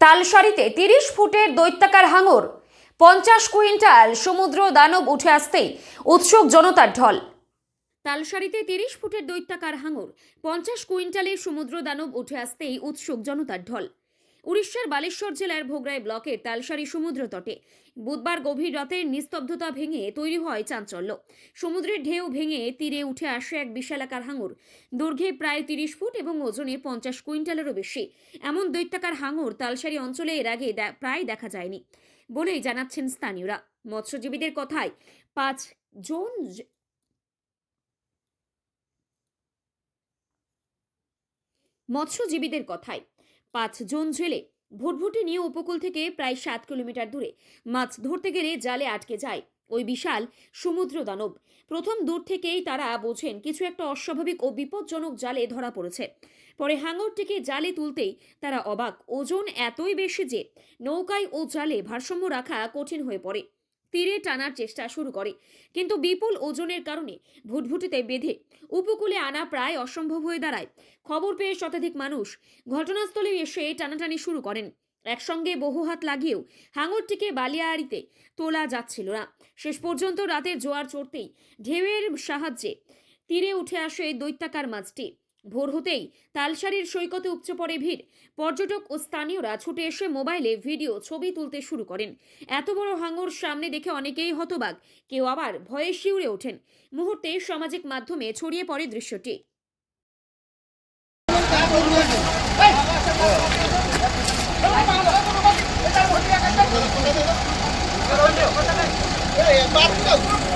তালসারিতে তিরিশ ফুটের দৈত্যাকার হাঙর পঞ্চাশ কুইন্টাল সমুদ্র দানব উঠে আসতেই উৎসুক জনতার ঢল। তালসারিতে তিরিশ ফুটের দৈত্যাকার হাঙর, পঞ্চাশ কুইন্টালের সমুদ্র দানব উঠে আসতেই উৎসুক জনতার ঢল। উড়িষ্যার বালেশ্বর জেলার ভোগরাই ব্লকের তালসারি সমুদ্র তটে। বুধবার গভীর রাতে নিস্তব্ধতা ভেঙে তৈরি হয় চাঞ্চল্য। সমুদ্রের ঢেউ ভেঙে তীরে উঠে আসে এক বিশালাকার হাঙর। দৈর্ঘ্যে প্রায় তিরিশ ফুট এবং ওজনে পঞ্চাশ কুইন্টালেরও বেশি। এমন দৈত্যাকার হাঙর তালসারি অঞ্চলে এর আগে প্রায় দেখা যায়নি বলেই জানাচ্ছেন স্থানীয়রা। মৎস্যজীবীদের কথায়, পাঁচ জন মৎস্যজীবীদের কথায়। পাঁচজন জেলে, ভুটভুটি নিয়ে উপকূল থেকে প্রায় সাত কিলোমিটার দূরে। মাছ ধরতে গেলে জালে আটকে যায়। ওই বিশাল সমুদ্র দানব। প্রথম দূর থেকেই তারা বোঝেন কিছু একটা অস্বাভাবিক ও বিপজ্জনক জালে ধরা পড়েছে। পরে হাঙরটিকে জালে তুলতেই তারা অবাক। ওজন এতই বেশি যে নৌকায় ও জালে ভারসাম্য রাখা কঠিন হয়ে পড়ে। তীরে টানার চেষ্টা শুরু করে। কিন্তু বিপুল ওজনের কারণে ভুটভুটিতে বেঁধে উপকূলে আনা প্রায় অসম্ভব হয়ে দাঁড়ায়। খবর পেয়ে শতাধিক মানুষ ঘটনাস্থলে এসে টানাটানি শুরু করেন। একসঙ্গে বহু হাত লাগিয়েও হাঙরটিকে বালিয়াড়িতে তোলা যাচ্ছিল না। শেষ পর্যন্ত রাতে জোয়ার চড়তেই ঢেউয়ের সাহায্যে তীরে উঠে আসে দৈত্যাকার মাছটি। ভোর হতেই তালসারির সৈকতে উপচে পড়ে ভিড়। পর্যটক ও স্থানীয়রা ছুটে এসে মোবাইলে ভিডিও ছবি তুলতে শুরু করেন। এত বড় হাঙর সামনে দেখে অনেকেই হতবাক কেউ আবার ভয়ে শিউরে ওঠেন। মুহূর্তে সামাজিক মাধ্যমে ছড়িয়ে পড়ে দৃশ্যটি। Hey,